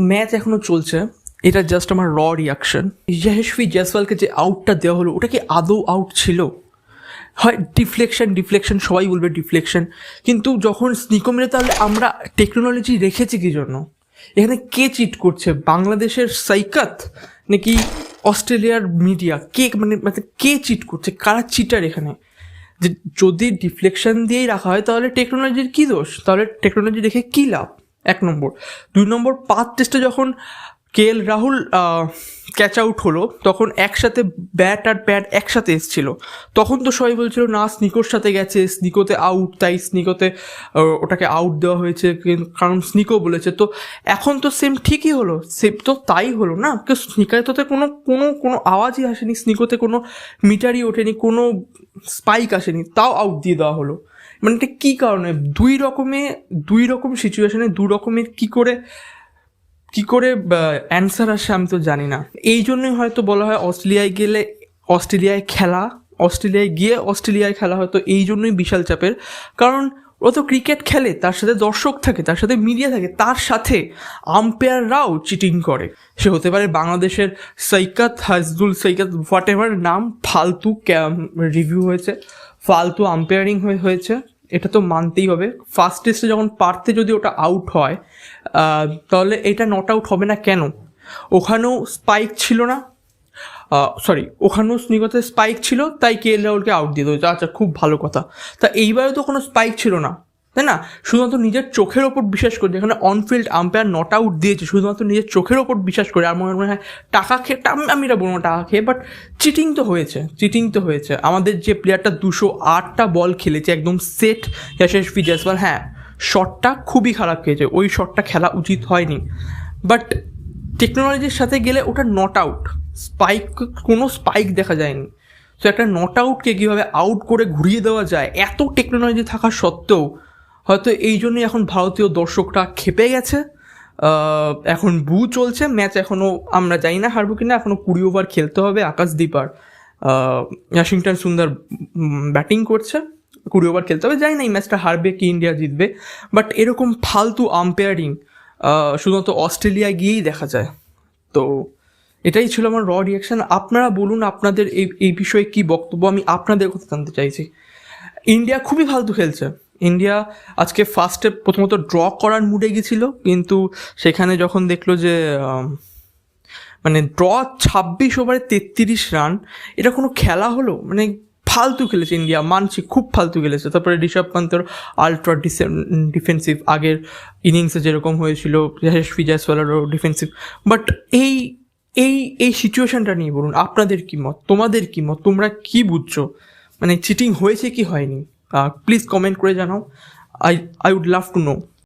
Match এখনও চলছে। এটা জাস্ট আমার র রিয়াকশন যশস্বী জয়সওয়ালকে যে আউটটা দেওয়া হলো, ওটা কি আদৌ আউট ছিল? হয় ডিফ্লেকশন ডিফ্লেকশন সবাই বলবে ডিফ্লেকশন কিন্তু যখন স্নিকো মেরে তাহলে আমরা টেকনোলজি রেখেছি কি জন্য? এখানে কে চিট করছে? বাংলাদেশের সাইকাত নাকি অস্ট্রেলিয়ার মিডিয়া কে মানে মানে কে চিট করছে? কারা চিটার এখানে? যে যদি ডিফ্লেকশন দিয়েই রাখা হয় তাহলে টেকনোলজির কী দোষ? তাহলে টেকনোলজি রেখে কী লাভ? এক নম্বর। দুই নম্বর পাঁচ টেস্টে যখন K L Rahul catch out হলো, তখন একসাথে ব্যাট আর ব্যাট একসাথে এসছিল। তখন তো সবাই বলছিল, না, স্নিকোর সাথে গেছে, স্নিকোতে আউট তাই স্নিকোতে ওটাকে আউট দেওয়া হয়েছে কারণ স্নিকো বলেছে। তো এখন তো সেম ঠিকই হলো সেম তো তাই হলো না? স্নিকারে তো কোনো কোনো কোনো আওয়াজই আসেনি, স্নিকোতে কোনো মিটারই ওঠেনি, কোনো স্পাইক আসেনি, তাও আউট দিয়ে দেওয়া হলো। মানে এটা কী কারণে? দুই রকমে, দুই রকম সিচুয়েশনে দু রকমের কী করে, কি করে অ্যান্সার আসে আমি তো জানি না। এই জন্যই হয়তো বলা হয় অস্ট্রেলিয়ায় গেলে অস্ট্রেলিয়ায় খেলা, অস্ট্রেলিয়ায় গিয়ে অস্ট্রেলিয়ায় খেলা হয়তো এই জন্যই বিশাল চাপের। কারণ, ও তো ক্রিকেট খেলে, তার সাথে দর্শক থাকে, তার সাথে মিডিয়া থাকে, তার সাথে আম্পায়াররাও চিটিং করে। সে হতে পারে বাংলাদেশের সৈকত, হাজদুল সৈকত হোয়াট এভার নাম, ফালতু ক্যাম রিভিউ হয়েছে। ফালতু আম্পায়ারিং হয়েছে, এটা তো মানতেই হবে। ফার্স্ট টেস্টে যখন পারতে যদি ওটা আউট হয় তাহলে এটা নট আউট হবে না কেন? ওখানেও স্পাইক ছিল না। সরি ওখানেও স্নিগতে স্পাইক ছিল, তাই কে এল রাহুলকে আউট দিয়ে দিয়েছে আচ্ছা খুব ভালো কথা। তা এইবারে তো কোনো স্পাইক ছিল না। তাই না? শুধুমাত্র নিজের চোখের ওপর বিশ্বাস করে, যেখানে অনফিল্ড আম্পায়ার নট আউট দিয়েছে, শুধুমাত্র নিজের চোখের ওপর বিশ্বাস করে, আর মনে মনে হয় টাকা খেয়ে আমি- এটা বলব টাকা খেয়ে বাট চিটিং তো হয়েছে চিটিং তো হয়েছে। আমাদের যে প্লেয়ারটা দুশো আটটা বল খেলেছে, একদম সেট যশস্বী জয়সওয়াল হ্যাঁ শটটা খুবই খারাপ খেয়েছে, ওই শটটা খেলা উচিত হয়নি। বাট টেকনোলজির সাথে গেলে ওটা নট আউট স্পাইক কোনো স্পাইক দেখা যায়নি। তো একটা নট আউটকে কীভাবে আউট করে ঘুরিয়ে দেওয়া যায়, এত টেকনোলজি থাকা সত্ত্বেও হয়তো এই জন্যই এখন ভারতীয় দর্শকরা খেপে গেছে। এখন বু চলছে, ম্যাচ এখনও আমরা জানি না হারবো কিনা এখনও কুড়ি ওভার খেলতে হবে আকাশদীপ আর ওয়াশিংটন সুন্দর ব্যাটিং করছে, কুড়ি ওভার খেলতে হবে। জানি না এই ম্যাচটা হারবে কি ইন্ডিয়া জিতবে, বাট এরকম ফালতু আম্পায়ারিং শুধুমাত্র অস্ট্রেলিয়ায় গিয়েই দেখা যায়। তো এটাই ছিল আমার র রিয়াকশন আপনারা বলুন, আপনাদের এই এই বিষয়ে কী বক্তব্য? আমি আপনাদের কথা জানতে চাইছি। ইন্ডিয়া খুবই ফালতু খেলছে। ইন্ডিয়া আজকে ফার্স্টে প্রথমত ড্র করার মুডে গেছিল, কিন্তু সেখানে যখন দেখল যে মানে ড্র ছাব্বিশ ওভারে তেত্রিশ রান এটা কোনো খেলা হলো? মানে ফালতু খেলেছে ইন্ডিয়া, মানছি, খুব ফালতু খেলেছে। তারপরে ঋষভ পান্তর আলট্রা ডিফেন্সিভ আগের ইনিংসে যেরকম হয়েছিল যশস্বী জয়সওয়ালেরও ডিফেন্সিভ বাট এই এই এই সিচুয়েশনটা নিয়ে বলুন, আপনাদের কী মত? তোমাদের কী মত? তোমরা কী বুঝছ? মানে চিটিং হয়েছে কি হয়নি? প্লিজ কমেন্ট করে জানাও। I I would love to know